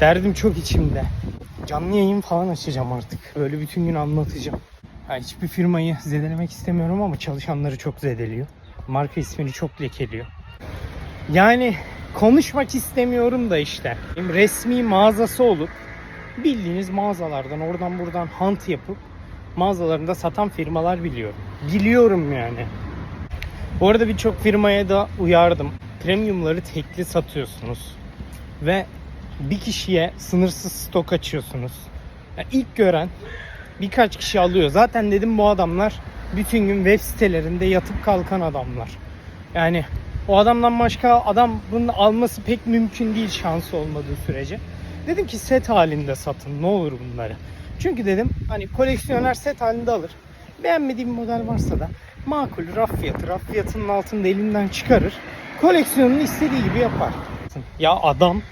Derdim çok içimde. Canlı yayın falan açacağım artık. Böyle bütün gün anlatacağım. Ha, hiçbir firmayı zedelemek istemiyorum ama çalışanları çok zedeliyor. Marka ismini çok lekeliyor. Yani konuşmak istemiyorum da işte. Resmi mağazası olup bildiğiniz mağazalardan oradan buradan hunt yapıp mağazalarında satan firmalar biliyorum. Biliyorum yani. Bu arada birçok firmaya da uyardım. Premiumları tekli satıyorsunuz. Ve bir kişiye sınırsız stok açıyorsunuz. Yani ilk gören birkaç kişi alıyor. Zaten dedim bu adamlar bütün gün web sitelerinde yatıp kalkan adamlar. Yani o adamdan başka adam bunu alması pek mümkün değil şansı olmadığı sürece. Dedim ki set halinde satın ne olur bunları. Çünkü dedim hani koleksiyoner set halinde alır. Beğenmediğim model varsa da makul raf fiyatı, raf fiyatının altında elinden çıkarır. Koleksiyonunu istediği gibi yapar. Ya adam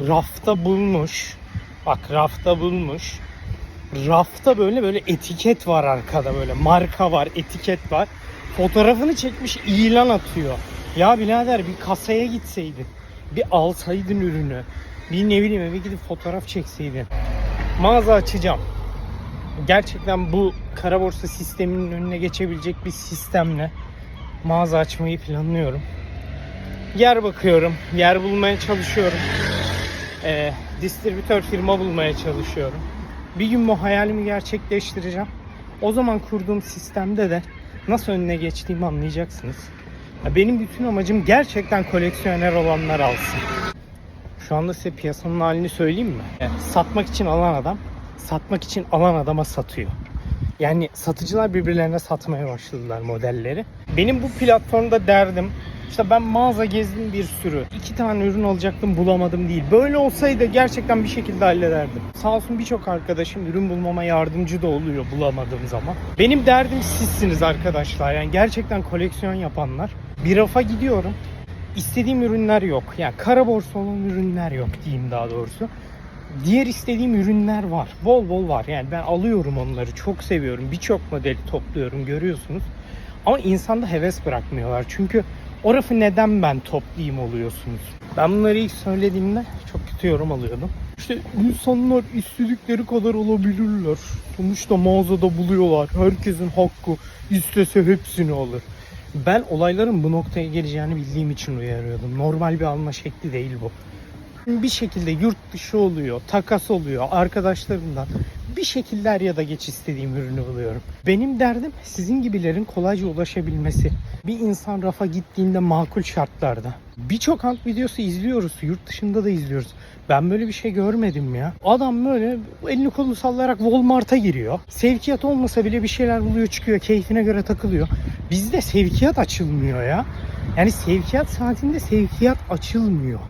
rafta bulmuş. Bak rafta bulmuş. Rafta böyle böyle etiket var arkada böyle marka var, etiket var. Fotoğrafını çekmiş ilan atıyor. Ya birader bir kasaya gitseydin. Bir alsaydın ürünü. Bir ne bileyim eve gidip fotoğraf çekseydin. Mağaza açacağım. Gerçekten bu kara borsa sisteminin önüne geçebilecek bir sistemle mağaza açmayı planlıyorum. Yer bakıyorum, yer bulmaya çalışıyorum. Ee, distribütör firma bulmaya çalışıyorum. Bir gün bu hayalimi gerçekleştireceğim. O zaman kurduğum sistemde de nasıl önüne geçtiğimi anlayacaksınız. Ya benim bütün amacım gerçekten koleksiyoner olanlar alsın. Şu anda size piyasanın halini söyleyeyim mi? Yani satmak için alan adam, satmak için alan adama satıyor. Yani satıcılar birbirlerine satmaya başladılar modelleri. Benim bu platformda derdim işte ben mağaza gezdim bir sürü. iki tane ürün alacaktım bulamadım değil. Böyle olsaydı gerçekten bir şekilde hallederdim. Sağ olsun birçok arkadaşım ürün bulmama yardımcı da oluyor bulamadığım zaman. Benim derdim sizsiniz arkadaşlar. Yani gerçekten koleksiyon yapanlar. Bir rafa gidiyorum. İstediğim ürünler yok. Yani kara borsa olan ürünler yok diyeyim daha doğrusu. Diğer istediğim ürünler var. Bol bol var. Yani ben alıyorum onları. Çok seviyorum. Birçok modeli topluyorum görüyorsunuz. Ama insanda heves bırakmıyorlar. Çünkü o rafı neden ben toplayayım oluyorsunuz. Ben bunları ilk söylediğimde çok kötü yorum alıyordum. İşte insanlar istedikleri kadar alabilirler. Sonuçta mağazada buluyorlar. Herkesin hakkı istese hepsini alır. Ben olayların bu noktaya geleceğini bildiğim için uyarıyordum. Normal bir alma şekli değil bu. Bir şekilde yurt dışı oluyor, takas oluyor arkadaşlarımdan. Bir şekilde ya da geç istediğim ürünü buluyorum. Benim derdim sizin gibilerin kolayca ulaşabilmesi. Bir insan rafa gittiğinde makul şartlarda. Birçok ant videosu izliyoruz, yurt dışında da izliyoruz. Ben böyle bir şey görmedim ya. Adam böyle elini kolunu sallayarak Walmart'a giriyor. Sevkiyat olmasa bile bir şeyler buluyor çıkıyor, keyfine göre takılıyor. Bizde sevkiyat açılmıyor ya. Yani sevkiyat saatinde sevkiyat açılmıyor.